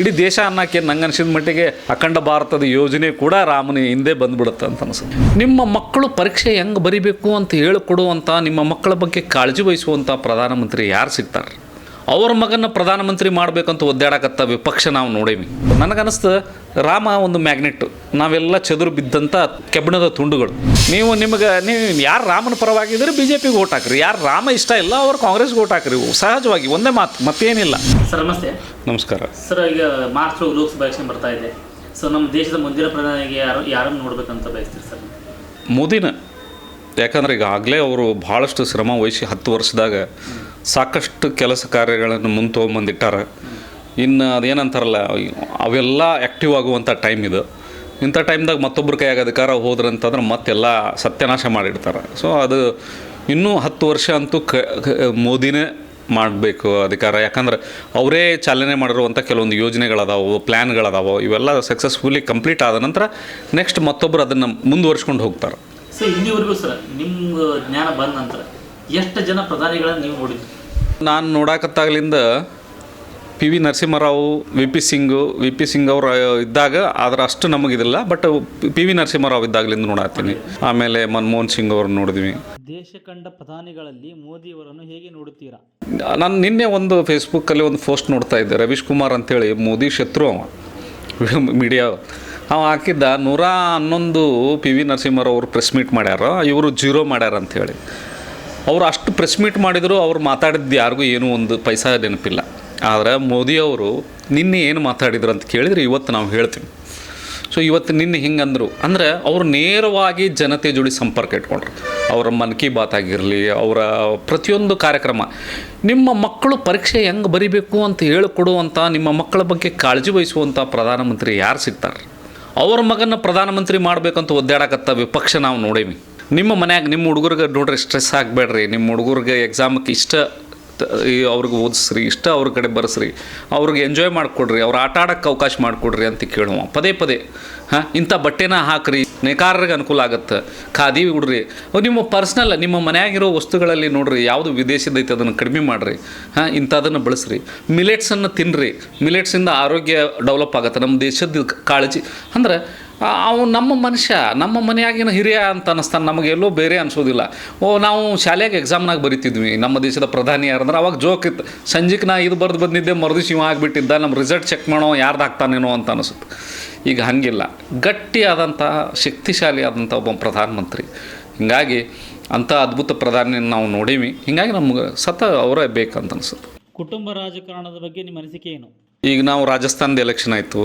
ಇಡೀ ದೇಶ ಅನ್ನಕ್ಕೆ ನಂಗೆ ಅನಿಸಿದ ಮಟ್ಟಿಗೆ ಅಖಂಡ ಭಾರತದ ಯೋಜನೆ ಕೂಡ ರಾಮನ ಹಿಂದೆ ಬಂದ್ಬಿಡುತ್ತೆ ಅಂತ ಅನಿಸುತ್ತೆ. ನಿಮ್ಮ ಮಕ್ಕಳು ಪರೀಕ್ಷೆ ಹೆಂಗೆ ಬರಿಬೇಕು ಅಂತ ಹೇಳಿಕೊಡುವಂಥ ನಿಮ್ಮ ಮಕ್ಕಳ ಬಗ್ಗೆ ಕಾಳಜಿ ವಹಿಸುವಂಥ ಪ್ರಧಾನಮಂತ್ರಿ ಯಾರು ಸಿಗ್ತಾರೆ? ಅವ್ರ ಮಗನ ಪ್ರಧಾನಮಂತ್ರಿ ಮಾಡಬೇಕಂತ ಒದ್ದಾಡಕತ್ತ ವಿಪಕ್ಷ ನಾವು ನೋಡೇವಿ. ನನಗನ್ನಿಸ್ತು ರಾಮ ಒಂದು ಮ್ಯಾಗ್ನೆಟ್ ನಾವೆಲ್ಲ ಚದುರು ಬಿದ್ದಂಥ ಕೆಬ್ಬಣದ ತುಂಡುಗಳು. ನೀವು ನಿಮಗೆ ನೀವು ಯಾರು ರಾಮನ ಪರವಾಗಿದ್ದರೆ ಬಿ ಜೆ ಪಿಗೆ ಓಟ್ ಹಾಕ್ರಿ ಯಾರು ರಾಮ ಇಷ್ಟ ಇಲ್ಲ ಅವ್ರು ಕಾಂಗ್ರೆಸ್ಗೆ ಓಟ್ ಹಾಕ್ರಿ ಸಹಜವಾಗಿ ಒಂದೇ ಮಾತು ಮತ್ತೇನಿಲ್ಲ. ಸರ್ ನಮಸ್ತೆ. ನಮಸ್ಕಾರ. ಸರ್ ಈಗ ಮಾರ್ಚ್ ಲೋಕಸಭಾ ಎಲೆಕ್ಷನ್ ಬರ್ತಾ ಇದೆ. ಸೊ ನಮ್ಮ ದೇಶದ ಮುಂದಿನ ಪ್ರಧಾನಿಗೆ ಯಾರು ಯಾರನ್ನು ನೋಡ್ಬೇಕಂತ ಬಯಸ್ತೀರಿ ಸರ್? ಮೋದಿನ. ಯಾಕಂದ್ರೆ ಈಗಾಗಲೇ ಅವರು ಭಾಳಷ್ಟು ಶ್ರಮ ವಹಿಸಿ ಹತ್ತು ವರ್ಷದಾಗ ಸಾಕಷ್ಟು ಕೆಲಸ ಕಾರ್ಯಗಳನ್ನು ಮುಂದೆ ತೊಗೊಂಬಂದಿಟ್ಟಾರೆ ಇನ್ನು ಅದೇನಂತಾರಲ್ಲ, ಅವೆಲ್ಲ ಆ್ಯಕ್ಟಿವ್ ಆಗುವಂಥ ಟೈಮ್ ಇದು. ಇಂಥ ಟೈಮ್ದಾಗ ಮತ್ತೊಬ್ಬರ ಕೈಯಾಗ ಅಧಿಕಾರ ಹೋದ್ರಂತಂದ್ರೆ ಮತ್ತೆಲ್ಲ ಸತ್ಯನಾಶ ಮಾಡಿಡ್ತಾರೆ. ಸೊ ಅದು ಇನ್ನೂ ಹತ್ತು ವರ್ಷ ಅಂತೂ ಕ ಮೋದಿನೇ ಮಾಡಬೇಕು ಅಧಿಕಾರ. ಯಾಕಂದ್ರೆ ಅವರೇ ಚಾಲನೆ ಮಾಡಿರುವಂಥ ಕೆಲವೊಂದು ಯೋಜನೆಗಳದಾವು ಪ್ಲ್ಯಾನ್ಗಳದಾವು ಇವೆಲ್ಲ ಸಕ್ಸಸ್ಫುಲಿ ಕಂಪ್ಲೀಟ್ ಆದ ನಂತರ ನೆಕ್ಸ್ಟ್ ಮತ್ತೊಬ್ಬರು ಅದನ್ನು ಮುಂದುವರ್ಸ್ಕೊಂಡು ಹೋಗ್ತಾರೆ. ಸೊ ಇಲ್ಲಿವರೆಗೂ ಸರ್, ನಿಮ್ಮ ಜ್ಞಾನ ಬಂದ ನಂತರ ಎಷ್ಟು ಜನ ಪ್ರಧಾನಿಗಳನ್ನು ನೀವು ನೋಡಿದ್ರಿ? ನಾನು ನೋಡಾಕತ್ತಾಗ್ಲಿಂದ P V Narasimha Rao V P Singh V P Singh ಅವರು ಇದ್ದಾಗ ಆದ್ರೆ ಅಷ್ಟು ನಮಗಿದಿಲ್ಲ ಬಟ್ ಪಿ ವಿ ನರಸಿಂಹರಾವ್ ಇದ್ದಾಗಲಿಂದ ನೋಡಾತೀನಿ ಆಮೇಲೆ ಮನಮೋಹನ್ ಸಿಂಗ್ ಅವ್ರನ್ನ ನೋಡಿದ್ವಿ. ದೇಶ ಕಂಡ ಪ್ರಧಾನಿಗಳಲ್ಲಿ ಮೋದಿಯವರನ್ನು ಹೇಗೆ ನೋಡುತ್ತೀರಾ? ನಾನು ನಿನ್ನೆ ಒಂದು ಫೇಸ್ಬುಕ್ಕಲ್ಲಿ ಒಂದು ಪೋಸ್ಟ್ ನೋಡ್ತಾ ಇದ್ದೆ ರವೀಶ್ ಕುಮಾರ್ ಅಂತೇಳಿ ಮೋದಿ ಶತ್ರು ಅವ. ಮೀಡಿಯಾ ಅವ ಹಾಕಿದ್ದ ನೂರ ಹನ್ನೊಂದು ಪಿ ವಿ ನರಸಿಂಹರಾವ್ ಅವರು ಪ್ರೆಸ್ ಮೀಟ್ ಮಾಡ್ಯಾರ ಇವರು ಜೀರೋ ಮಾಡ್ಯಾರ ಹೇಳಿ ಅವರು ಅಷ್ಟು ಪ್ರೆಸ್ ಮೀಟ್ ಮಾಡಿದ್ರು, ಅವ್ರು ಮಾತಾಡಿದ್ದು ಯಾರಿಗೂ ಏನೂ ಒಂದು ಪೈಸಾ ನೆನಪಿಲ್ಲ. ಆದರೆ ಮೋದಿ ಅವರು, ನಿನ್ನೆ ಏನು ಮಾತಾಡಿದ್ರು ಅಂತ ಕೇಳಿದ್ರೆ ಇವತ್ತು ನಾವು ಹೇಳ್ತೀವಿ. ಸೊ ಇವತ್ತು ನಿನ್ನೆ ಹಿಂಗಂದರು. ಅಂದರೆ ಅವರು ನೇರವಾಗಿ ಜನತೆ ಜೋಡಿ ಸಂಪರ್ಕ ಇಟ್ಕೊಂಡ್ರು. ಅವರ ಮನ್ ಕಿ ಬಾತ್ ಆಗಿರಲಿ, ಅವರ ಪ್ರತಿಯೊಂದು ಕಾರ್ಯಕ್ರಮ. ನಿಮ್ಮ ಮಕ್ಕಳು ಪರೀಕ್ಷೆ ಹೆಂಗೆ ಬರಿಬೇಕು ಅಂತ ಹೇಳಿಕೊಡುವಂಥ ನಿಮ್ಮ ಮಕ್ಕಳ ಬಗ್ಗೆ ಕಾಳಜಿ ವಹಿಸುವಂಥ ಪ್ರಧಾನಮಂತ್ರಿ ಯಾರು ಸಿಗ್ತಾರೆ? ಅವ್ರ ಮಗನ ಪ್ರಧಾನಮಂತ್ರಿ ಮಾಡಬೇಕಂತ ಒದ್ದಾಡಕತ್ತ ವಿಪಕ್ಷ ನಾವು ನೋಡೀವಿ. ನಿಮ್ಮ ಮನ್ಯಾಗ ನಿಮ್ಮ ಹುಡುಗರಿಗೆ ನೋಡ್ರಿ ಸ್ಟ್ರೆಸ್ ಆಗಬೇಡ್ರಿ. ನಿಮ್ಮ ಹುಡುಗರಿಗೆ ಎಕ್ಸಾಮ್ಗೆ ಇಷ್ಟ ಅವ್ರಿಗೆ ಓದಿಸ್ರಿ, ಇಷ್ಟ ಅವ್ರ ಕಡೆ ಬರ್ಸ್ರಿ. ಅವ್ರಿಗೆ ಎಂಜಾಯ್ ಮಾಡಿಕೊಡ್ರಿ, ಅವ್ರು ಆಟ ಆಡೋಕ್ಕೆ ಅವಕಾಶ ಮಾಡಿಕೊಡ್ರಿ ಅಂತ ಕೇಳುವ. ಪದೇ ಪದೇ, ಹಾಂ? ಇಂಥ ಬಟ್ಟೆನ ಹಾಕ್ರಿ. ನೇಕಾರರಿಗೆ ಅನುಕೂಲ ಆಗುತ್ತೆ. ಖಾದಿ ಉಡ್ರಿ. ನಿಮ್ಮ ಪರ್ಸ್ನಲ್ ನಿಮ್ಮ ಮನೆಯಾಗಿರೋ ವಸ್ತುಗಳಲ್ಲಿ ನೋಡ್ರಿ, ಯಾವುದು ವಿದೇಶದೈತೆ ಅದನ್ನು ಕಡಿಮೆ ಮಾಡಿರಿ. ಹಾಂ? ಇಂಥದನ್ನು ಬಳಸ್ರಿ. ಮಿಲೆಟ್ಸನ್ನು ತಿನ್ನಿರಿ ಮಿಲೆಟ್ಸಿಂದ ಆರೋಗ್ಯ ಡೆವಲಪ್ ಆಗುತ್ತೆ. ನಮ್ಮ ದೇಶದ ಕಾಳಜಿ, ಅಂದ್ರೆ ಅವು ನಮ್ಮ ಮನುಷ್ಯ, ನಮ್ಮ ಮನೆಯಾಗಿನ ಹಿರಿಯ ಅಂತ ಅನ್ನಿಸ್ತಾನೆ. ನಮಗೆ ಎಲ್ಲೋ ಬೇರೆ ಅನಿಸೋದಿಲ್ಲ. ಓ, ನಾವು ಶಾಲೆಗೆ ಎಕ್ಸಾಮ್ನಾಗ ಬರಿತಿದ್ವಿ. ನಮ್ಮ ದೇಶದ ಪ್ರಧಾನಿ ಯಾರಂದ್ರೆ ಅವಾಗ ಜೋಕ್ ಇತ್ತು. ಸಂಜೆಗೆ ನಾ ಇದು ಬರೆದು ಬಂದಿದ್ದೆ ಮರುದಿವ್ಸ ಇವ ಆಗಿಬಿಟ್ಟಿದ್ದ ನಮ್ಮ ರಿಸಲ್ಟ್ ಚೆಕ್ ಮಾಡೋ ಯಾರ್ದು ಹಾಕ್ತಾನೇನೋ ಅಂತ ಅನಿಸುತ್ತೆ ಈಗ ಹಾಗಿಲ್ಲ. ಗಟ್ಟಿಯಾದಂಥ, ಶಕ್ತಿಶಾಲಿ ಆದಂಥ ಒಬ್ಬ ಪ್ರಧಾನಮಂತ್ರಿ. ಹೀಗಾಗಿ ಅಂಥ ಅದ್ಭುತ ಪ್ರಧಾನಿ ನಾವು ನೋಡೀವಿ. ಹೀಗಾಗಿ ನಮ್ಗೆ ಸತ ಅವರೇ ಬೇಕಂತ ಅನಿಸುತ್ತೆ. ಕುಟುಂಬ ರಾಜಕಾರಣದ ಬಗ್ಗೆ ನಿಮ್ಮ ಅನಿಸಿಕೆ ಏನು? ಈಗ ನಾವು ರಾಜಸ್ಥಾನದ ಎಲೆಕ್ಷನ್ ಆಯಿತು,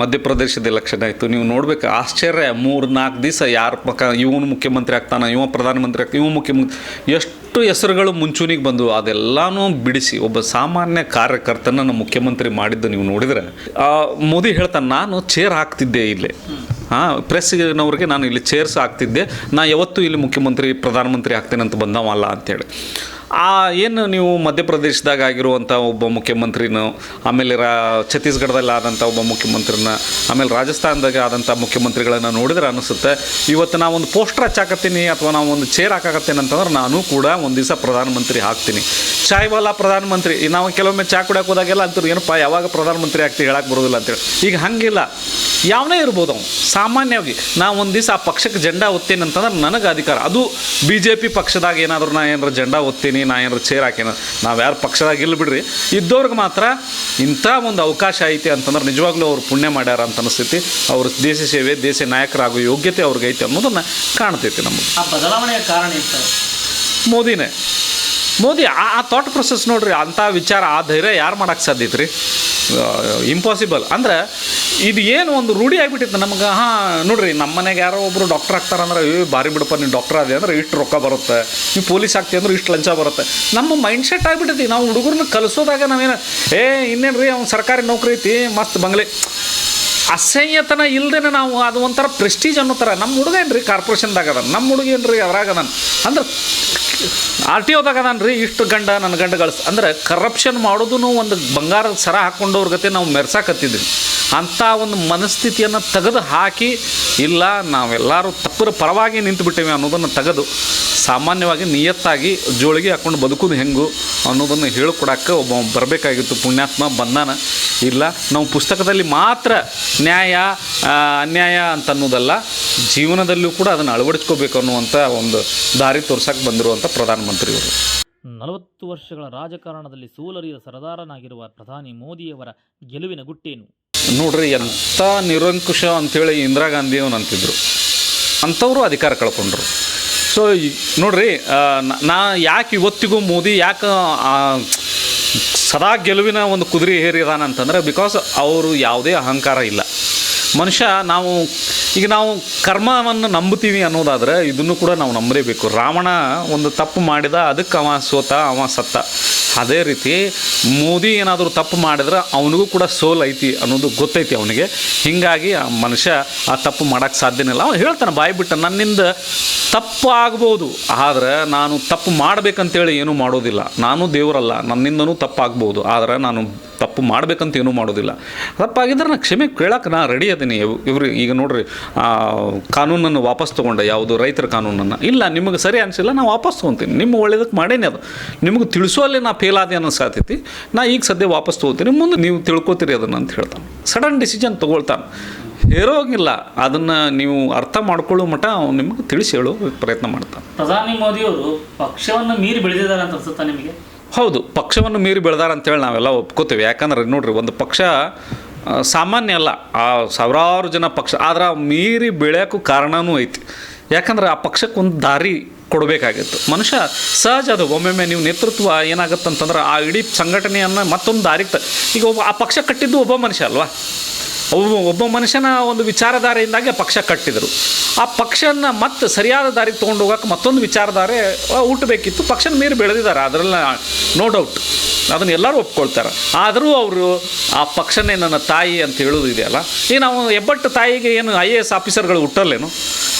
ಮಧ್ಯಪ್ರದೇಶದ ಎಲೆಕ್ಷನ್ ಆಯಿತು, ನೀವು ನೋಡ್ಬೇಕು, ಆಶ್ಚರ್ಯ ಮೂರು ನಾಲ್ಕು ದಿವಸ ಯಾರ ಪಕ್ಕ ಇವನು ಮುಖ್ಯಮಂತ್ರಿ ಆಗ್ತಾನೆ, ಇವ ಪ್ರಧಾನಮಂತ್ರಿ ಆಗ್ತಾನೆ, ಇವ ಮುಖ್ಯಮಂತ್ರಿ, ಎಷ್ಟು ಹೆಸರುಗಳು ಮುಂಚೂಣಿಗೆ ಬಂದು ಅದೆಲ್ಲನೂ ಬಿಡಿಸಿ, ಒಬ್ಬ ಸಾಮಾನ್ಯ ಕಾರ್ಯಕರ್ತನನ್ನು ಮುಖ್ಯಮಂತ್ರಿ ಮಾಡಿದ್ದು ನೀವು ನೋಡಿದರೆ ಮೋದಿ ಹೇಳ್ತಾನೆ, ನಾನು ಚೇರ್ ಹಾಕ್ತಿದ್ದೆ ಇಲ್ಲಿ. ಹಾಂ ಪ್ರೆಸ್ನವ್ರಿಗೆ ನಾನು ಇಲ್ಲಿ ಚೇರ್ಸ್ ಹಾಕ್ತಿದ್ದೆ, ನಾ ಯಾವತ್ತೂ ಇಲ್ಲಿ ಮುಖ್ಯಮಂತ್ರಿ, ಪ್ರಧಾನಮಂತ್ರಿ ಆಗ್ತೇನೆ ಅಂತ ಬಂದವಲ್ಲ ಅಂತೇಳಿ. ಆ ಏನು ನೀವು ಮಧ್ಯಪ್ರದೇಶದಾಗ ಆಗಿರುವಂಥ ಒಬ್ಬ ಮುಖ್ಯಮಂತ್ರಿನೂ, ಆಮೇಲೆ ರಾ ಛತ್ತೀಸ್ಗಢದಲ್ಲಿ ಆದಂಥ ಒಬ್ಬ ಮುಖ್ಯಮಂತ್ರಿನ, ಆಮೇಲೆ ರಾಜಸ್ಥಾನದಾಗ ಆದಂಥ ಮುಖ್ಯಮಂತ್ರಿಗಳನ್ನು ನೋಡಿದ್ರೆ ಅನಿಸುತ್ತೆ, ಇವತ್ತು ನಾವು ಒಂದು ಪೋಸ್ಟರ್ ಹಚ್ಚಾಕತ್ತೀನಿ ಅಥವಾ ನಾವು ಒಂದು ಚೇರ್ ಹಾಕಾಕತ್ತೀನಿ ಅಂತಂದ್ರೆ ನಾನು ಕೂಡ ಒಂದು ದಿವಸ ಪ್ರಧಾನಮಂತ್ರಿ ಹಾಕ್ತೀನಿ. ಚಾಯ್ವಾಲಾ ಪ್ರಧಾನಮಂತ್ರಿ ನಾವು ಕೆಲವೊಮ್ಮೆ ಚಾ ಕುಡಿಯೋಕೆ ಹೋದಾಗೆಲ್ಲ ಅಂತಾರೆ, ಏನಪ್ಪ ಯಾವಾಗ ಪ್ರಧಾನಮಂತ್ರಿ ಆಗ್ತೀವಿ ಹೇಳಕ್ಕೆ ಬರೋದಿಲ್ಲ ಅಂತೇಳಿ ಈಗ ಹಾಗಿಲ್ಲ. ಯಾವನೇ ಇರ್ಬೋದು ಅವನು, ಸಾಮಾನ್ಯವಾಗಿ ನಾ ಒಂದು ದಿವಸ ಆ ಪಕ್ಷಕ್ಕೆ ಜೆಂಡಾ ಒತ್ತೇನೆ ಅಂತಂದ್ರೆ ನನಗೆ ಅಧಿಕಾರ. ಅದು ಬಿ ಜೆ ಪಿ ಪಕ್ಷದಾಗ ಏನಾದರೂ ನಾ ಏನಾರು ಜೆಂಡಾ ಒತ್ತೀನಿ ನಾ ಏನಾರು ಚೇರ್ ಹಾಕೇನ ನಾವು ಯಾರು ಪಕ್ಷದಾಗ ಇಲ್ಲ ಬಿಡ್ರಿ. ಇದ್ದವ್ರಿಗೆ ಮಾತ್ರ ಇಂಥ ಒಂದು ಅವಕಾಶ ಐತೆ ಅಂತಂದ್ರೆ ನಿಜವಾಗ್ಲೂ ಅವ್ರು ಪುಣ್ಯ ಮಾಡ್ಯಾರ ಅಂತ ಅನಿಸ್ತೈತಿ. ಅವ್ರ ದೇಶ ಸೇವೆ ದೇಶ ನಾಯಕರಾಗೋ ಯೋಗ್ಯತೆ ಅವ್ರಿಗೆ ಐತೆ ಅನ್ನೋದನ್ನು ಕಾಣ್ತೈತಿ ನಮಗೆ. ಆ ಬದಲಾವಣೆಯ ಕಾರಣ ಮೋದಿನೇ. ಮೋದಿ ಆ ಆ ಥಾಟ್ ಪ್ರೊಸೆಸ್ ನೋಡ್ರಿ ಅಂಥ ವಿಚಾರ ಆ ಧೈರ್ಯ ಯಾರು ಮಾಡೋಕ್ಕೆ ಸಾಧ್ಯತೆ ಐತ್ರಿ ಇಂಪಾಸಿಬಲ್ ಅಂದ್ರೆ ಇದು ಏನು ಒಂದು ರೂಢಿ ಆಗಿಬಿಟ್ಟಿತ್ತು ನಮ್ಗೆ. ಹಾಂ, ನೋಡ್ರಿ ನಮ್ಮ ಮನೆಗೆ ಯಾರೋ ಒಬ್ಬರು ಡಾಕ್ಟರ್ ಆಗ್ತಾರಂದ್ರೆ ಏ ಭಾರಿ ಬಿಡಪ್ಪ, ನೀನು ಡಾಕ್ಟರ್ ಅದೇ ಅಂದ್ರೆ, ಇಷ್ಟು ರೊಕ್ಕ ಬರುತ್ತೆ. ನೀವು ಪೊಲೀಸ್ ಆಗ್ತಿ ಅಂದ್ರೆ, ಇಷ್ಟು ಲಂಚ ಬರುತ್ತೆ. ನಮ್ಮ ಮೈಂಡ್ ಸೆಟ್ ನಾವು ಹುಡುಗರನ್ನ ಕಲಿಸೋದಾಗ ನಾವೇನು, ಏ ಇನ್ನೇನು ರೀ ಅವ್ನು ಸರ್ಕಾರಿ ನೌಕರಿ ಐತಿ, ಮಸ್ತ್ ಬಂಗ್ಲೆ. ಅಸಹ್ಯತನ ಇಲ್ದೇನೆ ನಾವು ಅದು ಒಂಥರ ಪ್ರೆಸ್ಟೀಜ್ ಅನ್ನೋ ಥರ. ನಮ್ಮ ಹುಡುಗ ರೀ ಕಾರ್ಪೊರೇಷನ್ದಾಗ ಅದಾನ? ನಮ್ಮ ಹುಡುಗ ರೀ ಅದ್ರಾಗ ಅದಾನ? ಅಂದ್ರೆ ಆರ್ ಟಿ ಒದಾಗ ಅದಾನ ರೀ ಇಷ್ಟು ಗಂಡ ನನ್ನ ಗಂಡ ಗಳಿಸ್ ಅಂದ್ರೆ ಕರಪ್ಷನ್ ಮಾಡೋದು ಒಂದು ಬಂಗಾರದ ಸರ ಹಾಕ್ಕೊಂಡವ್ರ ಗತೆ ನಾವು ಮೆರ್ಸಾಕತ್ತಿದ್ವಿ. ಅಂಥ ಒಂದು ಮನಸ್ಥಿತಿಯನ್ನು ತೆಗೆದು ಹಾಕಿ, ಇಲ್ಲ, ನಾವೆಲ್ಲರೂ ತಪ್ಪರ ಪರವಾಗಿ ನಿಂತು ಬಿಟ್ಟೇವೆ ಅನ್ನೋದನ್ನು ತೆಗೆದು ಸಾಮಾನ್ಯವಾಗಿ ನಿಯತ್ತಾಗಿ ಜೋಳಿಗೆ ಹಾಕ್ಕೊಂಡು ಬದುಕೋದು ಹೆಂಗು ಅನ್ನೋದನ್ನು ಹೇಳಿಕೊಡೋಕ್ಕೆ ಒಬ್ಬ ಬರಬೇಕಾಗಿತ್ತು ಪುಣ್ಯಾತ್ಮ ಬಂದಾನ. ಇಲ್ಲ, ನಾವು ಪುಸ್ತಕದಲ್ಲಿ ಮಾತ್ರ ನ್ಯಾಯ ಅನ್ಯಾಯ ಅಂತ ಅನ್ನೋದಲ್ಲ, ಜೀವನದಲ್ಲೂ ಕೂಡ ಅದನ್ನು ಅಳವಡಿಸ್ಕೋಬೇಕು ಅನ್ನುವಂಥ ಒಂದು ದಾರಿ ತೋರ್ಸಕ್ಕೆ ಬಂದಿರುವಂಥ ಪ್ರಧಾನಮಂತ್ರಿಯವರು. ನಲವತ್ತು ವರ್ಷಗಳ ರಾಜಕಾರಣದಲ್ಲಿ ಸೋಲರಿಯ ಸರದಾರನಾಗಿರುವ ಪ್ರಧಾನಿ ಮೋದಿಯವರ ಗೆಲುವಿನ ಗುಟ್ಟೇನು? ನೋಡ್ರಿ ಎಂಥ ನಿರಂಕುಶ ಅಂಥೇಳಿ ಇಂದಿರಾ ಗಾಂಧಿಯವ್ರು ಅಂತಿದ್ರು. ಅಂಥವರು ಅಧಿಕಾರ ಕಳ್ಕೊಂಡ್ರು. ಸೊ ನೋಡ್ರಿ ನಾ ಯಾಕೆ ಇವತ್ತಿಗೂ ಮೋದಿ ಯಾಕೆ ಸದಾ ಗೆಲುವಿನ ಒಂದು ಕುದುರೆ ಹೇರಿದಾನ ಅಂತಂದ್ರೆ ಬಿಕಾಸ್ ಅವರು ಯಾವುದೇ ಅಹಂಕಾರ ಇಲ್ಲ. ಮನುಷ್ಯ, ನಾವು, ಈಗ ನಾವು ಕರ್ಮವನ್ನು ನಂಬುತ್ತೀವಿ ಅನ್ನೋದಾದ್ರೆ, ಇದನ್ನು ಕೂಡ ನಾವು ನಂಬಲೇಬೇಕು. ರಾವಣ ಒಂದು ತಪ್ಪು ಮಾಡಿದ, ಅದಕ್ಕೆ ಅವ ಸೋತ, ಅವ ಸತ್ತ. ಅದೇ ರೀತಿ ಮೋದಿ ಏನಾದರೂ ತಪ್ಪು ಮಾಡಿದ್ರೆ ಅವನಿಗೂ ಕೂಡ ಸೋಲ್ ಐತಿ ಅನ್ನೋದು ಗೊತ್ತೈತಿ ಅವನಿಗೆ. ಹೀಗಾಗಿ ಆ ಮನುಷ್ಯ ಆ ತಪ್ಪು ಮಾಡೋಕ್ಕೆ ಸಾಧ್ಯನಿಲ್ಲ ಅವನು ಹೇಳ್ತಾನೆ ಬಾಯಿ ಬಿಟ್ಟು, ನನ್ನಿಂದ ತಪ್ಪು ಆಗ್ಬೋದು ಆದರೆ ನಾನು ತಪ್ಪು ಮಾಡಬೇಕಂತೇಳಿ ಏನೂ ಮಾಡೋದಿಲ್ಲ. ನಾನು ದೇವರಲ್ಲ, ನನ್ನಿಂದನೂ ತಪ್ಪಾಗ್ಬೋದು, ಆದರೆ ನಾನು ತಪ್ಪು ಮಾಡ್ಬೇಕಂತ ಏನೂ ಮಾಡೋದಿಲ್ಲ. ತಪ್ಪಾಗಿದ್ದರೆ ನಾನು ಕ್ಷಮೆ ಕೇಳಕ್ಕೆ ನಾನು ರೆಡಿ ಅದೀನಿ. ಇವರು ಈಗ ನೋಡ್ರಿ ಕಾನೂನನ್ನು ವಾಪಸ್ ತೊಗೊಂಡೆ ಯಾವುದು ರೈತರ ಕಾನೂನನ್ನು? ಇಲ್ಲ, ನಿಮಗೆ ಸರಿ ಅನಿಸಿಲ್ಲ ನಾನು ವಾಪಸ್ ತೊಗೊತೀನಿ. ನಿಮ್ಮ ಒಳ್ಳೇದಕ್ಕೆ ಮಾಡೇನಿ ಅದು. ನಿಮಗೆ ತಿಳಿಸುವಲ್ಲಿ ನಾ ಫೇಲ್ ಆದೆ ಸಾಧ್ಯತೆ. ನಾ ಈಗ ಸದ್ಯ ವಾಪಸ್ ತೊಗೋತೀನಿ ಮುಂದೆ ನೀವು ತಿಳ್ಕೊತೀರಿ ಅದನ್ನು ಅಂತ ಹೇಳ್ತಾನೆ. Sudden decision ತೊಗೊಳ್ತಾನೆ. ಹೇರೋಗಿಲ್ಲ ಅದನ್ನು ನೀವು ಅರ್ಥ ಮಾಡ್ಕೊಳ್ಳೋ ಮಟ್ಟ ಅವ್ನು ನಿಮಗೆ ತಿಳಿಸಿ ಹೇಳೋ ಪ್ರಯತ್ನ ಮಾಡ್ತಾನೆ. ಪ್ರಧಾನಿ ಮೋದಿಯವರು ಪಕ್ಷವನ್ನು ಮೀರಿ ಬೆಳೆದಿದ್ದಾರೆ ಅಂತ ಅನ್ಸುತ್ತಾ ನಿಮಗೆ? ಹೌದು ಪಕ್ಷವನ್ನು ಮೀರಿ ಬೆಳೆದಾರ ಅಂತೇಳಿ ನಾವೆಲ್ಲ ಒಪ್ಕೋತೀವಿ. ಯಾಕಂದ್ರೆ ನೋಡ್ರಿ ಒಂದು ಪಕ್ಷ ಸಾಮಾನ್ಯ ಅಲ್ಲ ಆ ಸಾವಿರಾರು ಜನ ಪಕ್ಷ ಆದ್ರೆ ಮೀರಿ ಬೆಳೆಯೋಕ್ಕೂ ಕಾರಣವೂ ಐತಿ. ಯಾಕಂದ್ರೆ ಆ ಪಕ್ಷಕ್ಕೊಂದು ದಾರಿ ಕೊಡಬೇಕಾಗಿತ್ತು. ಮನುಷ್ಯ ಸಹಜ ಅದು. ಒಮ್ಮೊಮ್ಮೆ ನೀವು ನೇತೃತ್ವ ಏನಾಗುತ್ತೆ ಅಂತಂದ್ರೆ ಆ ಇಡೀ ಸಂಘಟನೆಯನ್ನು ಮತ್ತೊಂದು ದಾರಿಗೆ ಈಗ ಒಬ್ಬ ಆ ಪಕ್ಷ ಕಟ್ಟಿದ್ದು ಒಬ್ಬ ಮನುಷ್ಯ ಅಲ್ವಾ? ಒಬ್ಬ ಮನುಷ್ಯನ ಒಂದು ವಿಚಾರಧಾರೆಯಿಂದಾಗಿ ಪಕ್ಷ ಕಟ್ಟಿದರು. ಆ ಪಕ್ಷನ ಮತ್ತೆ ಸರಿಯಾದ ದಾರಿಗೆ ತೊಗೊಂಡು ಹೋಗೋಕೆ ಮತ್ತೊಂದು ವಿಚಾರಧಾರೆ ಹುಟ್ಟಬೇಕಿತ್ತು ಪಕ್ಷನ ಮೀರಿ ಬೆಳೆದಿದ್ದಾರೆ. ಅದರಲ್ಲ ನೋ ಡೌಟ್ ಅದನ್ನು ಎಲ್ಲರೂ ಒಪ್ಕೊಳ್ತಾರೆ. ಆದರೂ ಅವರು ಆ ಪಕ್ಷನೇ ನನ್ನ ತಾಯಿ ಅಂತ ಹೇಳೋದು ಇದೆಯಲ್ಲ? ಈಗ ನಾವು ಹೆಬ್ಬಟ್ಟು ತಾಯಿಗೆ ಏನು ಐ ಎ ಎಸ್ ಆಫೀಸರ್ಗಳು ಹುಟ್ಟಲ್ಲೇನು?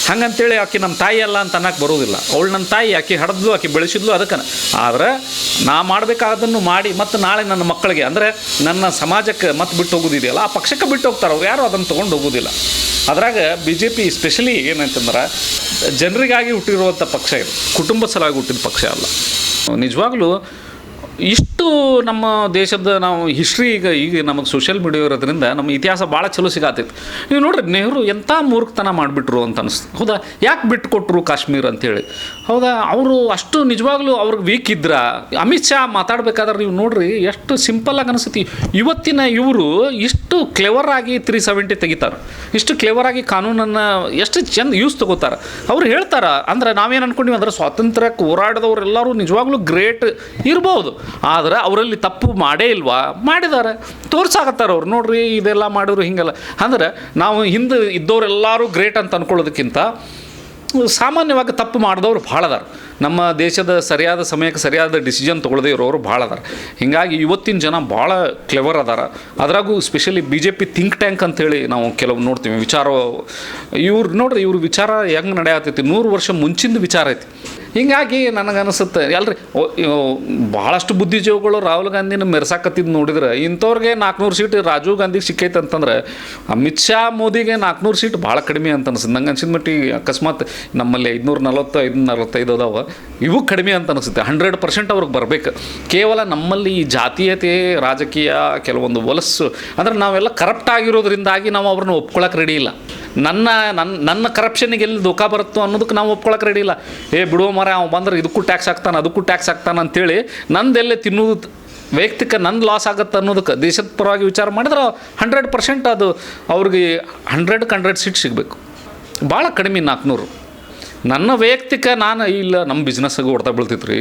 ಹಂಗಂತೇಳಿ ಆಕೆ ನಮ್ಮ ತಾಯಿ ಅಲ್ಲ ಅಂತ ಅನ್ನಕ್ಕೆ ಬರೋದಿಲ್ಲ. ಅವಳು ನನ್ನ ತಾಯಿ, ಆಕೆ ಹಡದ್ಲು, ಆಕೆ ಬೆಳೆಸಿದ್ಲು ಅದಕ್ಕೆ ಆದ್ರೆ ನಾ ಮಾಡಬೇಕಾದನ್ನು ಮಾಡಿ ಮತ್ತು ನಾಳೆ ನನ್ನ ಮಕ್ಕಳಿಗೆ, ಅಂದರೆ ನನ್ನ ಸಮಾಜಕ್ಕೆ ಮತ್ತೆ ಬಿಟ್ಟು ಹೋಗೋದಿದೆಯಲ್ಲ, ಆ ಪಕ್ಷಕ್ಕೆ ಬಿಟ್ಟು ಹೋಗ್ತಾರೆ. ಅವ್ರು ಯಾರು ಅದನ್ನು ತೊಗೊಂಡು ಹೋಗೋದಿಲ್ಲ. ಅದ್ರಾಗ ಬಿ ಜೆ ಪಿ ಸ್ಪೆಷಲಿ ಏನಂತಂದ್ರೆ ಜನರಿಗಾಗಿ ಹುಟ್ಟಿರುವಂಥ ಪಕ್ಷ ಇದು. ಕುಟುಂಬ ಸಲಾಗಿ ಹುಟ್ಟಿದ ಪಕ್ಷ ಅಲ್ಲ. ನಿಜವಾಗ್ಲೂ ಇಷ್ಟು ನಮ್ಮ ದೇಶದ ನಾವು ಹಿಸ್ಟ್ರಿ ಈಗ ಈಗ ನಮಗೆ ಸೋಷಿಯಲ್ ಮೀಡಿಯಾ ಇರೋದ್ರಿಂದ ನಮ್ಮ ಇತಿಹಾಸ ಭಾಳ ಚಲೋ ಸಿಗಾತೈತಿ. ನೀವು ನೋಡ್ರಿ, ನೆಹರು ಎಂಥ ಮೂರ್ಖತನ ಮಾಡಿಬಿಟ್ರು ಅಂತ ಅನಿಸ್ತು. ಹೌದಾ? ಯಾಕೆ ಬಿಟ್ಟು ಕೊಟ್ಟರು ಕಾಶ್ಮೀರ ಅಂತೇಳಿ? ಹೌದಾ? ಅವರು ಅಷ್ಟು ನಿಜವಾಗ್ಲೂ ಅವ್ರಿಗೆ ವೀಕ್ ಇದ್ರ. ಅಮಿತ್ ಶಾ ಮಾತಾಡ್ಬೇಕಾದ್ರೆ ನೀವು ನೋಡ್ರಿ, ಎಷ್ಟು ಸಿಂಪಲ್ ಆಗಿ ಅನಿಸುತ್ತೆ ಇವತ್ತಿನ ಇವರು ಇಷ್ಟು ಕ್ಲೆವರ್ ಆಗಿ ತ್ರೀ ಸೆವೆಂಟಿ ತೆಗಿತಾರೆ. ಇಷ್ಟು ಕ್ಲೆವರ್ ಆಗಿ ಕಾನೂನನ್ನು ಎಷ್ಟು ಚೆಂದ ಯೂಸ್ ತಗೋತಾರೆ. ಅವ್ರು ಹೇಳ್ತಾರೆ, ಅಂದ್ರೆ ನಾವೇನು ಅನ್ಕೊಂಡ್ವಿ ಅಂದ್ರೆ ಸ್ವಾತಂತ್ರ್ಯಕ್ಕೆ ಹೋರಾಡಿದವರೆಲ್ಲರೂ ನಿಜವಾಗ್ಲೂ ಗ್ರೇಟ್ ಇರ್ಬೋದು. ಆದ್ರೆ ಅವರಲ್ಲಿ ತಪ್ಪು ಮಾಡೇ ಇಲ್ವಾ? ಮಾಡಿದ್ದಾರೆ. ತೋರ್ಸಾಕತ್ತಾರ ಅವ್ರು. ನೋಡ್ರಿ, ಇದೆಲ್ಲ ಮಾಡಿದ್ರು ಹಿಂಗಲ್ಲ. ಅಂದ್ರೆ ನಾವು ಹಿಂದೆ ಇದ್ದವರೆಲ್ಲರೂ ಗ್ರೇಟ್ ಅಂತ ಅನ್ಕೊಳ್ಳೋದಕ್ಕಿಂತ ಸಾಮಾನ್ಯವಾಗಿ ತಪ್ಪು ಮಾಡಿದವರು ಭಾಳ ಅದಾರ. ನಮ್ಮ ದೇಶದ ಸರಿಯಾದ ಸಮಯಕ್ಕೆ ಸರಿಯಾದ ಡಿಸಿಷನ್ ತೊಗೊಳ್ಳದೇ ಇರೋರು ಭಾಳ ಅದಾರ. ಹೀಗಾಗಿ ಇವತ್ತಿನ ಜನ ಭಾಳ ಕ್ಲೆವರ್ ಅದಾರ. ಅದರಾಗೂ specially B J P think tank ಅಂತೇಳಿ ನಾವು ಕೆಲವು ನೋಡ್ತೀವಿ. ವಿಚಾರ, ಇವ್ರು ನೋಡ್ರಿ, ಇವ್ರ ವಿಚಾರ ಹೆಂಗೆ ನಡೆಯತ್ತೈತಿ ನೂರು ವರ್ಷ ಮುಂಚಿಂದ ವಿಚಾರ ಐತಿ. ಹೀಗಾಗಿ ನನಗನ್ಸುತ್ತೆ. ಅಲ್ರಿ ಭಾಳಷ್ಟು ಬುದ್ಧಿಜೀವಿಗಳು ರಾಹುಲ್ ಗಾಂಧಿನ ಮೆರೆಸಾಕತ್ತಿದ್ದು ನೋಡಿದ್ರೆ ಇಂಥವ್ರಿಗೆ ನಾಲ್ಕುನೂರು ಸೀಟ್ ರಾಜೀವ್ ಗಾಂಧಿಗೆ ಸಿಕ್ಕೈತೆ ಅಂತಂದ್ರೆ ಅಮಿತ್ ಶಾ ಮೋದಿಗೆ ನಾಲ್ಕುನೂರು ಸೀಟ್ ಭಾಳ ಕಡಿಮೆ ಅಂತ ಅನಿಸುತ್ತೆ. ನಂಗೆ ಅನ್ಸಿದ ಮಟ್ಟಿಗೆ ಅಕಸ್ಮಾತ್ ನಮ್ಮಲ್ಲಿ ಐದುನೂರ ನಲವತ್ತು ಐದು ನಲವತ್ತೈದು ಅದಾವ, ಇವು ಕಡಿಮೆ ಅಂತ ಅನಿಸುತ್ತೆ. ಹಂಡ್ರೆಡ್ ಪರ್ಸೆಂಟ್ ಅವ್ರಿಗೆ ಬರಬೇಕು. ಕೇವಲ ನಮ್ಮಲ್ಲಿ ಈ ಜಾತೀಯತೆ, ರಾಜಕೀಯ, ಕೆಲವೊಂದು ಹೊಲಸು, ಅಂದ್ರೆ ನಾವೆಲ್ಲ ಕರಪ್ಟ್ ಆಗಿರೋದ್ರಿಂದಾಗಿ ನಾವು ಅವ್ರನ್ನ ಒಪ್ಕೊಳ್ಳೋಕೆ ರೆಡಿ ಇಲ್ಲ. ನನ್ನ ನನ್ನ ನನ್ನ ಕರಪ್ಷನ್ಗೆ ಎಲ್ಲಿ ದುಃಖ ಬರುತ್ತೋ ಅನ್ನೋದಕ್ಕೆ ನಾವು ಒಪ್ಕೊಳಕ್ಕೆ ರೆಡಿ ಇಲ್ಲ. ಏ ಬಿಡುವ ಮರ ಅವ್ನು ಬಂದ್ರೆ ಇದಕ್ಕೂ ಟ್ಯಾಕ್ಸ್ ಹಾಕ್ತಾನೆ, ಅದಕ್ಕೂ ಟ್ಯಾಕ್ಸ್ ಹಾಕ್ತಾನೆ ಅಂತೇಳಿ ನಂದೆಲ್ಲೇ ತಿನ್ನೋದು ವೈಯಕ್ತಿಕ ನಂದು ಲಾಸ್ ಆಗುತ್ತೆ ಅನ್ನೋದಕ್ಕೆ ದೇಶದ ಪರವಾಗಿ ವಿಚಾರ ಮಾಡಿದ್ರೆ ಹಂಡ್ರೆಡ್ ಪರ್ಸೆಂಟ್ ಅದು ಅವ್ರಿಗೆ ಹಂಡ್ರೆಡ್ಗೆ ಹಂಡ್ರೆಡ್ ಸೀಟ್ ಸಿಗಬೇಕು. ಭಾಳ ಕಡಿಮೆ ನಾಲ್ಕುನೂರು ನನ್ನ ವೈಯಕ್ತಿಕ ನಾನು ಇಲ್ಲ ನಮ್ಮ ಬಿಸ್ನೆಸ್ಸಿಗೆ ಹೊಡ್ತಾ ಬೀಳ್ತೈತ್ರಿ,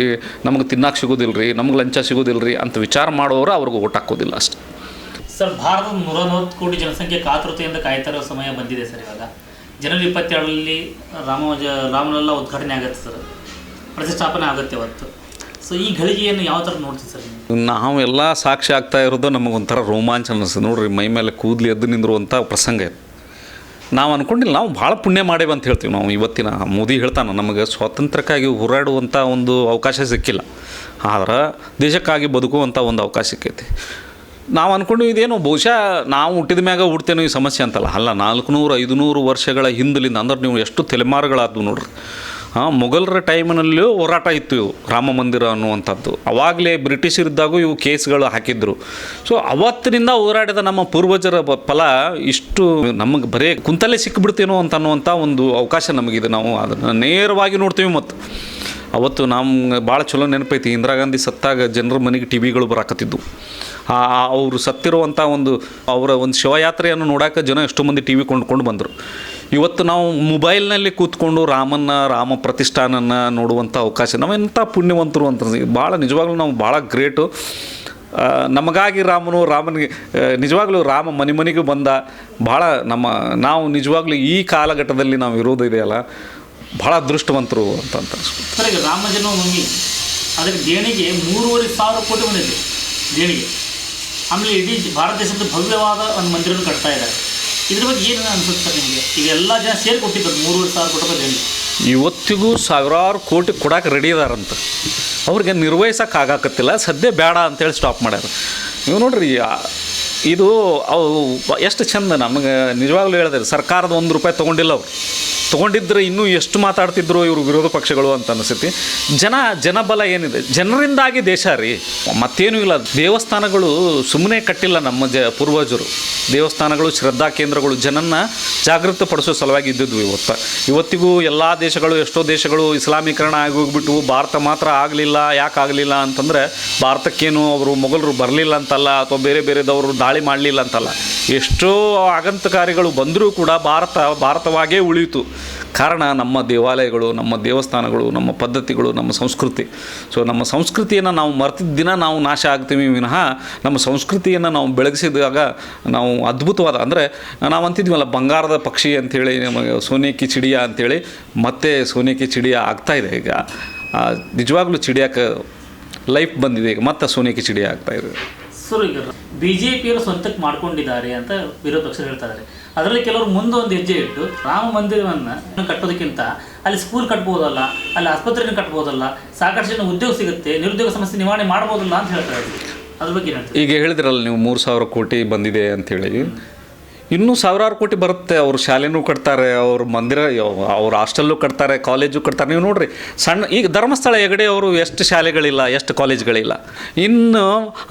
ನಮಗೆ ತಿನ್ನಕ್ಕೆ ಸಿಗೋದಿಲ್ಲ ರೀ ನಮ್ಗೆ ಲಂಚ ಸಿಗೋದಿಲ್ಲ ರೀ ಅಂತ ವಿಚಾರ ಮಾಡೋರು ಅವ್ರಿಗೆ ಓಟ್ ಹಾಕೋದಿಲ್ಲ ಅಷ್ಟೆ. ಸರ್, ಭಾರತದ ನೂರ ನಲವತ್ತು ಕೋಟಿ ಜನಸಂಖ್ಯೆ ಕಾತುರತೆಯಿಂದ ಕಾಯ್ತಾ ಇರೋ ಸಮಯ ಬಂದಿದೆ ಸರ್ ಇವಾಗ. ಜನವರಿ ಇಪ್ಪತ್ತೇಳರಲ್ಲಿ ರಾಮ ರಾಮಲಲ್ಲ ಉದ್ಘಾಟನೆ ಆಗುತ್ತೆ ಸರ್. ಪ್ರತಿಷ್ಠಾಪನೆ ಆಗುತ್ತೆ ಅವತ್ತು. ಸೊ ಈ ಘಳಿಗೆಯನ್ನು ಯಾವ ಥರ ನೋಡ್ತೀವಿ ಸರ್ ನಾವು? ಎಲ್ಲ ಸಾಕ್ಷಿ ಆಗ್ತಾ ಇರೋದು ನಮಗೊಂಥರ ರೋಮಾಂಚ ಅನ್ನಿಸ್ತದೆ ನೋಡ್ರಿ, ಮೈ ಮೇಲೆ ಕೂದಲು ಎದ್ದು ನಿಂದಿರುವಂಥ ಪ್ರಸಂಗ ಇದು. ನಾವು ಅಂದ್ಕೊಂಡಿಲ್ಲ ನಾವು ಭಾಳ ಪುಣ್ಯ ಮಾಡೇವೆ ಅಂತ ಹೇಳ್ತೀವಿ ನಾವು ಇವತ್ತಿನ. ಮೋದಿ ಹೇಳ್ತಾನೆ, ನಮಗೆ ಸ್ವಾತಂತ್ರ್ಯಕ್ಕಾಗಿ ಹೋರಾಡುವಂಥ ಒಂದು ಅವಕಾಶ ಸಿಕ್ಕಿಲ್ಲ. ಆದ್ರೆ ದೇಶಕ್ಕಾಗಿ ಬದುಕುವಂಥ ಒಂದು ಅವಕಾಶ ಸಿಕ್ಕೈತಿ. ನಾವು ಅಂದ್ಕೊಂಡು ಇದೇನು ಬಹುಶಃ ನಾವು ಹುಟ್ಟಿದ ಮ್ಯಾಗ ಹುಡ್ತೇನೋ ಈ ಸಮಸ್ಯೆ ಅಂತಲ್ಲ. ಅಲ್ಲ, ನಾಲ್ಕುನೂರು, ಐದುನೂರು ವರ್ಷಗಳ ಹಿಂದಲಿಂದ ಅಂದ್ರೆ ನೀವು ಎಷ್ಟು ತಲೆಮಾರುಗಳಾದ್ವು ನೋಡ್ರಿ. ಹಾಂ, ಮೊಘಲರ ಟೈಮಿನಲ್ಲೂ ಹೋರಾಟ ಇತ್ತು ಇವು, ರಾಮ ಮಂದಿರ ಅನ್ನುವಂಥದ್ದು. ಅವಾಗಲೇ ಬ್ರಿಟಿಷರಿದ್ದಾಗೂ ಇವು ಕೇಸ್ಗಳು ಹಾಕಿದ್ರು. ಸೊ ಅವತ್ತಿನಿಂದ ಹೋರಾಡಿದ ನಮ್ಮ ಪೂರ್ವಜರ ಫಲ ಇಷ್ಟು ನಮಗೆ ಬರೇ ಕುಂತಲ್ಲೇ ಸಿಕ್ಕಿಬಿಡ್ತೇನೋ ಅಂತ ಅನ್ನುವಂಥ ಒಂದು ಅವಕಾಶ ನಮಗಿದೆ ನಾವು. ಅದನ್ನು ನೇರವಾಗಿ ನೋಡ್ತೀವಿ ಮತ್ತು ಅವತ್ತು ನಮ್ಗೆ ಭಾಳ ಚಲೋ ನೆನಪೈತಿ. ಇಂದಿರಾ ಗಾಂಧಿ ಸತ್ತಾಗ ಜನರ ಮನೆಗೆ ಟಿ ವಿಗಳು ಆ- ಅವರು ಸತ್ತಿರುವಂಥ ಒಂದು ಅವರ ಒಂದು ಶಿವಯಾತ್ರೆಯನ್ನು ನೋಡೋಕೆ ಜನ ಎಷ್ಟೋ ಮಂದಿ ಟಿ ವಿ ಕೊಂಡ್ಕೊಂಡು ಬಂದರು. ಇವತ್ತು ನಾವು ಮೊಬೈಲ್ನಲ್ಲಿ ಕೂತ್ಕೊಂಡು ರಾಮನ್ನ, ರಾಮ ಪ್ರತಿಷ್ಠಾನನ ನೋಡುವಂಥ ಅವಕಾಶ ನಾವೆಂಥ ಪುಣ್ಯವಂತರು ಅಂತ ಭಾಳ ನಿಜವಾಗ್ಲೂ ನಾವು ಭಾಳ ಗ್ರೇಟು. ನಮಗಾಗಿ ರಾಮನು, ರಾಮನಿಗೆ ನಿಜವಾಗ್ಲೂ ರಾಮ ಮನೆ ಮನೆಗೂ ಬಂದ ಭಾಳ ನಮ್ಮ, ನಾವು ನಿಜವಾಗ್ಲೂ ಈ ಕಾಲಘಟ್ಟದಲ್ಲಿ ನಾವು ಇರೋದು ಇದೆಯಲ್ಲ ಭಾಳ ಅದೃಷ್ಟವಂತರು ಅಂತ ಅಂತ ರಾಮ ಜನ್ಮಭೂಮಿ ಅದಕ್ಕೆ ದೇಣಿಗೆ ಮೂರುವರೆ ಸಾವಿರ ಕೋಟಿ ಬಂದಿದೆ ದೇಣಿಗೆ. ಆಮೇಲೆ ಇಡೀ ಭಾರತ ದೇಶದ ಭವ್ಯವಾದ ಒಂದು ಮಂದಿರವನ್ನು ಕಟ್ತಾ ಇದ್ದಾರೆ. ಇದ್ರ ಬಗ್ಗೆ ಏನು ಅನ್ಸುತ್ತೆ ಸರ್ ನಿಮಗೆ? ಈಗ ಎಲ್ಲ ಜನ ಸೇರಿ ಕೊಟ್ಟಿದ್ದಾರೆ, ಮೂರುವರೆ ಸಾವಿರ ಕೋಟಿ ರೂಪಾಯಿ ಇವತ್ತಿಗೂ ಸಾವಿರಾರು ಕೋಟಿ ಕೊಡಕ್ಕೆ ರೆಡಿ ಇದಾರಂತ. ಅವ್ರಿಗೆ ನಿರ್ವಹಿಸಕ್ಕೆ ಆಗಾಕತ್ತಿಲ್ಲ, ಸದ್ಯ ಬೇಡ ಅಂತೇಳಿ ಸ್ಟಾಪ್ ಮಾಡ್ಯಾರ. ನೀವು ನೋಡ್ರಿ ಇದು ಅವು, ಎಷ್ಟು ಚಂದ ನಮಗೆ ನಿಜವಾಗ್ಲೂ ಹೇಳಿದ್ರೆ ಸರ್ಕಾರದ ಒಂದು ರೂಪಾಯಿ ತೊಗೊಂಡಿಲ್ಲ ಅವರು. ತೊಗೊಂಡಿದ್ರೆ ಇನ್ನೂ ಎಷ್ಟು ಮಾತಾಡ್ತಿದ್ರು ಇವರು ವಿರೋಧ ಪಕ್ಷಗಳು ಅಂತ ಅನಿಸುತ್ತೆ. ಜನ, ಜನಬಲ ಏನಿದೆ? ಜನರಿಂದಾಗಿ ದೇಶ ರೀ. ಮತ್ತೇನೂ ಇಲ್ಲ. ದೇವಸ್ಥಾನಗಳು ಸುಮ್ಮನೆ ಕಟ್ಟಿಲ್ಲ ನಮ್ಮ ಜ, ಪೂರ್ವಜರು. ದೇವಸ್ಥಾನಗಳು, ಶ್ರದ್ಧಾ ಕೇಂದ್ರಗಳು ಜನನ್ನ ಜಾಗೃತಪಡಿಸೋ ಸಲುವಾಗಿ ಇದ್ದಿದ್ವು ಇವತ್ತು. ಇವತ್ತಿಗೂ ಎಲ್ಲ ದೇಶಗಳು, ಎಷ್ಟೋ ದೇಶಗಳು ಇಸ್ಲಾಮೀಕರಣ ಆಗಿ ಹೋಗ್ಬಿಟ್ಟು ಭಾರತ ಮಾತ್ರ ಆಗಲಿಲ್ಲ. ಯಾಕೆ ಆಗಲಿಲ್ಲ ಅಂತಂದರೆ ಭಾರತಕ್ಕೇನು ಅವರು ಮೊಘಲರು ಬರಲಿಲ್ಲ ಅಂತಲ್ಲ, ಅಥವಾ ಬೇರೆ ಬೇರೆದವರು ದಾಳಿ ಮಾಡಲಿಲ್ಲ ಅಂತಲ್ಲ. ಎಷ್ಟೋ ಆಗಂತಕಾರಿಗಳು ಬಂದರೂ ಕೂಡ ಭಾರತ, ಭಾರತವಾಗೇ ಉಳಿಯಿತು. ಕಾರಣ ನಮ್ಮ ದೇವಾಲಯಗಳು, ನಮ್ಮ ದೇವಸ್ಥಾನಗಳು, ನಮ್ಮ ಪದ್ಧತಿಗಳು, ನಮ್ಮ ಸಂಸ್ಕೃತಿ. ಸೊ ನಮ್ಮ ಸಂಸ್ಕೃತಿಯನ್ನು ನಾವು ಮರೆತಿದ್ದ ದಿನ ನಾವು ನಾಶ ಆಗ್ತೀವಿ ವಿನಃ ನಮ್ಮ ಸಂಸ್ಕೃತಿಯನ್ನು ನಾವು ಬೆಳಗಿಸಿದಾಗ ನಾವು ಅದ್ಭುತವಾದ, ಅಂದರೆ ನಾವು ಅಂತಿದ್ವಲ್ಲ ಬಂಗಾರದ ಪಕ್ಷಿ ಅಂಥೇಳಿ ನಮಗೆ ಸೋನೇಕಿ ಚಿಡಿಯ ಅಂಥೇಳಿ ಮತ್ತೆ ಸೋನೇಕಿ ಚಿಡಿಯ ಆಗ್ತಾ ಇದೆ ಈಗ. ನಿಜವಾಗ್ಲೂ ಚಿಡಿಯಾಕ ಲೈಫ್ ಬಂದಿದೆ ಈಗ, ಮತ್ತೆ ಸೋನೇಕಿ ಚಿಡಿಯ ಆಗ್ತಾ ಇದೆ. ಸರ್ ಈಗ. ಬಿ ಜೆ ಪಿಯವರು ಸ್ವಂತಕ್ಕೆ ಮಾಡ್ಕೊಂಡಿದ್ದಾರೆ ಅಂತ ವಿರೋಧ ಪಕ್ಷ ಹೇಳ್ತಾ ಅದರಲ್ಲಿ ಕೆಲವರು ಮುಂದೆ ಒಂದು ಹೆಜ್ಜೆ ಇಟ್ಟು ರಾಮ ಮಂದಿರವನ್ನು ಕಟ್ಟೋದಕ್ಕಿಂತ ಅಲ್ಲಿ ಸ್ಕೂಲ್ ಕಟ್ಬೋದಲ್ಲ, ಅಲ್ಲಿ ಆಸ್ಪತ್ರೆಯನ್ನು ಕಟ್ಬೋದಲ್ಲ, ಸಾಕಷ್ಟು ಜನ ಉದ್ಯೋಗ ಸಿಗುತ್ತೆ, ನಿರುದ್ಯೋಗ ಸಮಸ್ಯೆ ನಿವಾರಣೆ ಮಾಡ್ಬೋದಲ್ಲ ಅಂತ ಹೇಳ್ತಾ ಇದ್ದೀವಿ ಅದ್ರ ಬಗ್ಗೆ ಈಗ ಹೇಳಿದ್ರಲ್ಲ ನೀವು ಮೂರು ಸಾವಿರ ಕೋಟಿ ಬಂದಿದೆ ಅಂಥೇಳಿ ಇನ್ನೂ ಸಾವಿರಾರು ಕೋಟಿ ಬರುತ್ತೆ. ಅವರು ಶಾಲೆನೂ ಕಟ್ತಾರೆ, ಅವ್ರ ಮಂದಿರ, ಅವ್ರ ಹಾಸ್ಟೆಲ್ಲು ಕಟ್ತಾರೆ, ಕಾಲೇಜು ಕಟ್ತಾರೆ. ನೀವು ನೋಡ್ರಿ, ಸಣ್ಣ, ಈಗ ಧರ್ಮಸ್ಥಳ ಹೆಗಡೆ ಅವರು ಎಷ್ಟು ಶಾಲೆಗಳಿಲ್ಲ, ಎಷ್ಟು ಕಾಲೇಜ್ಗಳಿಲ್ಲ. ಇನ್ನು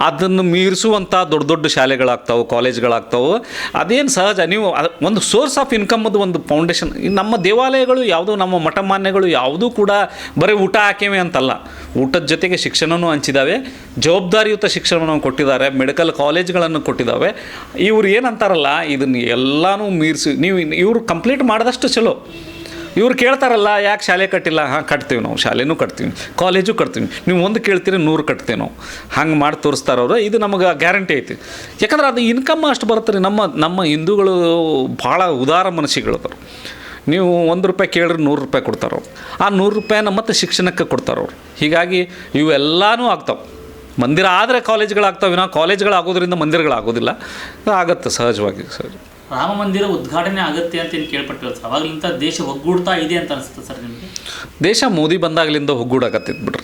ಅದನ್ನು ಮೀರಿಸುವಂಥ ದೊಡ್ಡ ದೊಡ್ಡ ಶಾಲೆಗಳಾಗ್ತಾವೆ, ಕಾಲೇಜ್ಗಳಾಗ್ತಾವೆ. ಅದೇನು ಸಹಜ, ನೀವು ಒಂದು ಸೋರ್ಸ್ ಆಫ್ ಇನ್ಕಮ್ದು ಒಂದು ಫೌಂಡೇಶನ್ ನಮ್ಮ ದೇವಾಲಯಗಳು ಯಾವುದು, ನಮ್ಮ ಮಠ ಮಾನ್ಯಗಳು ಯಾವುದೂ ಕೂಡ ಬರೀ ಊಟ ಹಾಕಿವೆ ಅಂತಲ್ಲ. ಊಟದ ಜೊತೆಗೆ ಶಿಕ್ಷಣವೂ ಹಂಚಿದ್ದಾವೆ ಜವಾಬ್ದಾರಿಯುತ ಶಿಕ್ಷಣವನ್ನು ಕೊಟ್ಟಿದ್ದಾರೆ, ಮೆಡಿಕಲ್ ಕಾಲೇಜ್ಗಳನ್ನು ಕೊಟ್ಟಿದ್ದಾವೆ. ಇವ್ರು ಏನಂತಾರಲ್ಲ ಇದನ್ನು ಎಲ್ಲನೂ ಮೀರಿಸಿ, ನೀವು ಇವರು ಕಂಪ್ಲೀಟ್ ಮಾಡಿದಷ್ಟು ಚಲೋ. ಇವ್ರು ಕೇಳ್ತಾರಲ್ಲ, ಯಾಕೆ ಶಾಲೆ ಕಟ್ಟಿಲ್ಲ? ಹಾಂ, ಕಟ್ತೀವಿ ನಾವು. ಶಾಲೆನೂ ಕಟ್ತೀವಿ. ಕಾಲೇಜು ಕಟ್ತೀವಿ. ನೀವು ಒಂದು ಕೇಳ್ತೀರಿ, ನೂರು ಕಟ್ತೀವಿ ನಾವು. ಹಂಗೆ ಮಾಡಿ ತೋರಿಸ್ತಾರೆ ಅವರು. ಇದು ನಮಗೆ ಗ್ಯಾರಂಟಿ ಐತಿ. ಯಾಕಂದ್ರೆ ಅದು ಇನ್ಕಮ್ ಅಷ್ಟು ಬರುತ್ತೆ ರೀ. ನಮ್ಮ ನಮ್ಮ ಹಿಂದೂಗಳು ಭಾಳ ಉದಾರ ಮನಸ್ಸಿಗಳು ಅವರು. ನೀವು ಒಂದು ರೂಪಾಯಿ ಕೇಳಿದ್ರೆ ನೂರು ರೂಪಾಯಿ ಕೊಡ್ತಾರೆ ಅವ್ರು. ಆ ನೂರು ರೂಪಾಯಿನ ಮತ್ತೆ ಶಿಕ್ಷಣಕ್ಕೆ ಕೊಡ್ತಾರೆ ಅವ್ರು. ಹೀಗಾಗಿ ಇವೆಲ್ಲನೂ ಆಗ್ತಾವೆ. ಮಂದಿರ ಆದರೆ ಕಾಲೇಜ್ಗಳಾಗ್ತಾವೆ ಆಗೋದ್ರಿಂದ ಕಾಲೇಜ್ಗಳಾಗೋದ್ರಿಂದ ಮಂದಿರಗಳಾಗೋದಿಲ್ಲ. ಆಗತ್ತೆ ಸಹಜವಾಗಿ ಸರ್. ರಾಮ ಮಂದಿರ ಉದ್ಘಾಟನೆ ಆಗುತ್ತೆ ಅಂತ ಏನು ಕೇಳ್ಪಟ್ಟಿಲ್ಲ ಸರ್ ಅವಾಗಲಿಂದ ದೇಶ ಒಗ್ಗೂಡ್ತಾ ಇದೆ ಅಂತ ಅನಿಸುತ್ತೆ ಸರ್ ನಿಮಗೆ? ದೇಶ ಮೋದಿ ಬಂದಾಗಲಿಂದ ಒಗ್ಗೂಡಾಕತ್ತಿತ್ತು ಬಿಡ್ರಿ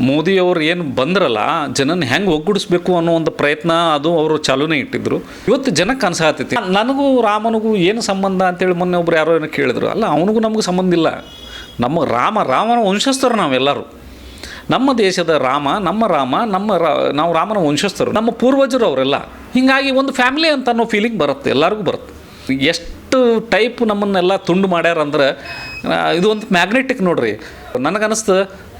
ಮೋದಿಯವರು ಏನು ಬಂದ್ರಲ್ಲ ಜನನ ಹೆಂಗೆ ಒಗ್ಗೂಡಿಸ್ಬೇಕು ಅನ್ನೋ ಒಂದು ಪ್ರಯತ್ನ ಅದು ಅವರು ಚಾಲೂನೇ ಇಟ್ಟಿದ್ರು. ಇವತ್ತು ಜನಕ್ಕೆ ಅನ್ಸಾತೈತಿ ನನಗೂ ರಾಮನಿಗೂ ಏನು ಸಂಬಂಧ ಅಂತೇಳಿ ಮೊನ್ನೆ ಒಬ್ರು ಯಾರೋ ಏನೋ ಕೇಳಿದ್ರು. ಅಲ್ಲ ಅವನಿಗೂ ನಮಗೂ ಸಂಬಂಧ ಇಲ್ಲ. ನಮ್ಮ ರಾಮ ರಾಮನ ವಂಶಸ್ಥರು ನಾವೆಲ್ಲರೂ. ನಮ್ಮ ದೇಶದ ರಾಮ, ನಮ್ಮ ರಾಮ, ನಮ್ಮ ರಾ, ನಾವು ರಾಮನ ವಂಶಸ್ಥರು, ನಮ್ಮ ಪೂರ್ವಜರು ಅವರೆಲ್ಲ. ಹೀಗಾಗಿ ಒಂದು ಫ್ಯಾಮಿಲಿ ಅಂತ ಅನ್ನೋ ಫೀಲಿಂಗ್ ಬರುತ್ತೆ, ಎಲ್ಲರಿಗೂ ಬರುತ್ತೆ. ಎಷ್ಟು ಟೈಪ್ ನಮ್ಮನ್ನೆಲ್ಲ ತುಂಡು ಮಾಡ್ಯಾರ ಅಂದ್ರೆ ಇದು ಒಂದು ಮ್ಯಾಗ್ನೆಟಿಕ್ ನೋಡ್ರಿ. ನನಗನ್ನಿಸ್ತು,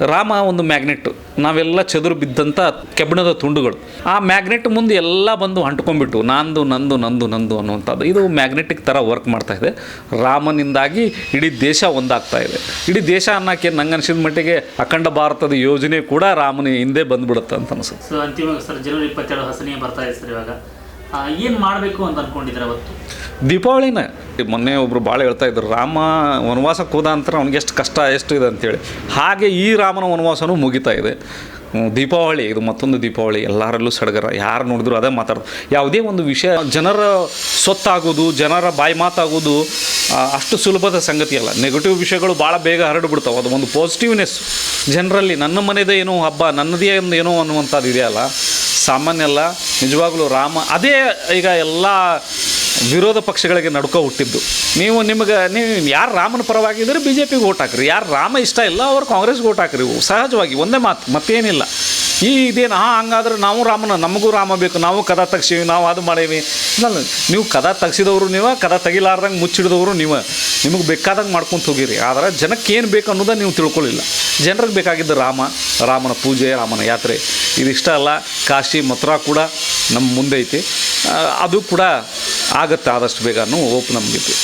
ರಾಮ ಒಂದು ಮ್ಯಾಗ್ನೆಟ್. ನಾವೆಲ್ಲ ಚದುರು ಬಿದ್ದಂಥ ಕೆಬ್ಬಣದ ತುಂಡುಗಳು. ಆ ಮ್ಯಾಗ್ನೆಟ್ ಮುಂದೆ ಎಲ್ಲ ಬಂದು ಅಂಟ್ಕೊಂಡ್ಬಿಟ್ಟು ನಂದು ನಂದು ನಂದು ನಂದು ಅನ್ನುವಂಥದ್ದು. ಇದು ಮ್ಯಾಗ್ನೆಟಿಕ್ ಥರ ವರ್ಕ್ ಮಾಡ್ತಾ ಇದೆ. ರಾಮನಿಂದಾಗಿ ಇಡೀ ದೇಶ ಒಂದಾಗ್ತಾ ಇದೆ. ಇಡೀ ದೇಶ ಅನ್ನೋಕ್ಕೆ ನಂಗೆ ಅನ್ಸಿದ ಮಟ್ಟಿಗೆ ಅಖಂಡ ಭಾರತದ ಯೋಜನೆ ಕೂಡ ರಾಮನ ಹಿಂದೆ ಬಂದ್ಬಿಡುತ್ತೆ ಅಂತ ಅನಿಸುತ್ತೆ. ಸರ್ ಜನವರಿ ಇಪ್ಪತ್ತೆರಡು ಹಸನಿಗೆ ಬರ್ತಾ ಇದೆ ಸರ್ ಇವಾಗ. ಏನು ಮಾಡಬೇಕು ಅಂತ ಅಂದ್ಕೊಂಡಿದ್ದಾರೆ ಅವತ್ತು? ದೀಪಾವಳಿನ, ಮೊನ್ನೆ ಒಬ್ರು ಭಾಳ ಹೇಳ್ತಾ ಇದ್ರು, ರಾಮ ವನವಾಸಕ್ಕೆ ಹೋದ ನಂತರ ಅವ್ನಿಗೆ ಎಷ್ಟು ಕಷ್ಟ, ಎಷ್ಟು ಇದೆ ಅಂತೇಳಿ. ಹಾಗೆ ಈ ರಾಮನ ವನವಾಸನೂ ಮುಗಿತಾ ಇದೆ. ದೀಪಾವಳಿ, ಇದು ಮತ್ತೊಂದು ದೀಪಾವಳಿ, ಎಲ್ಲರಲ್ಲೂ ಸಡಗರ, ಯಾರು ನೋಡಿದ್ರು ಅದೇ ಮಾತಾಡೋದು. ಯಾವುದೇ ಒಂದು ವಿಷಯ, ಜನರ ಸೊತ್ತಾಗೋದು, ಜನರ ಬಾಯಿ ಮಾತಾಗೋದು ಅಷ್ಟು ಸುಲಭದ ಸಂಗತಿ ಅಲ್ಲ ನೆಗೆಟಿವ್ ವಿಷಯಗಳು ಭಾಳ ಬೇಗ ಹರಡ್ಬಿಡ್ತಾವೆ ಅದು ಒಂದು ಪಾಸಿಟಿವ್ನೆಸ್ ಜನರಲ್ಲಿ ನನ್ನ ಮನೆದೇ ಏನೋ ಹಬ್ಬ, ನನ್ನದೇ ಒಂದು ಏನೋ ಅನ್ನುವಂಥದ್ದು ಇದೆಯಲ್ಲ. ಸಾಮಾನ್ಯ ಅಲ್ಲ, ನಿಜವಾಗ್ಲೂ ರಾಮ, ಅದೇ ಈಗ ಎಲ್ಲ ವಿರೋಧ ಪಕ್ಷಗಳಿಗೆ ನಡ್ಕೋ ಹುಟ್ಟಿದ್ದು. ನೀವು ನಿಮಗೆ, ನೀವು ಯಾರು ರಾಮನ ಪರವಾಗಿದ್ದರೆ ಬಿ ಜೆ ಪಿಗೆ ಓಟ್ ಹಾಕ್ರಿ. ಯಾರು ರಾಮ ಇಷ್ಟ ಇಲ್ಲ, ಅವ್ರು ಕಾಂಗ್ರೆಸ್ಗೆ ಓಟ್ ಹಾಕ್ರಿ. ಸಹಜವಾಗಿ ಒಂದೇ ಮಾತು, ಮತ್ತೇನಿಲ್ಲ. ಈ ಇದೇನು, ಹಾಂ, ಹಂಗಾದ್ರೆ ನಾವು ರಾಮನ, ನಮಗೂ ರಾಮ ಬೇಕು. ನಾವು ಕದ ತಗ್ಸೀವಿ, ನಾವು ಅದು ಮಾಡೀವಿ. ಇಲ್ಲ ನೀವು ಕದ ತಗ್ಸಿದವರು ನೀವು, ಕದ ತೆಗಿಲಾರ್ದಂಗೆ ಮುಚ್ಚಿಡಿದವರು ನೀವು. ನಿಮಗೆ ಬೇಕಾದಂಗೆ ಮಾಡ್ಕೊಂತ ಹೋಗಿರಿ. ಆದರೆ ಜನಕ್ಕೆ ಏನು ಬೇಕು ಅನ್ನೋದನ್ನ ನೀವು ತಿಳ್ಕೊಳ್ಳಿಲ್ಲ ಜನರಿಗೆ ಬೇಕಾಗಿದ್ದು ರಾಮ, ರಾಮನ ಪೂಜೆ, ರಾಮನ ಯಾತ್ರೆ. ಇದಿಷ್ಟ ಅಲ್ಲ, ಕಾಶಿ ಮಥುರಾ ಕೂಡ ನಮ್ಮ ಮುಂದೆ ಐತಿ. ಅದು ಕೂಡ ಆಗತ್ತೆ ಆದಷ್ಟು ಬೇಗ ಅನ್ನೋ ಹೋಪ್ ನಮಗೈತಿ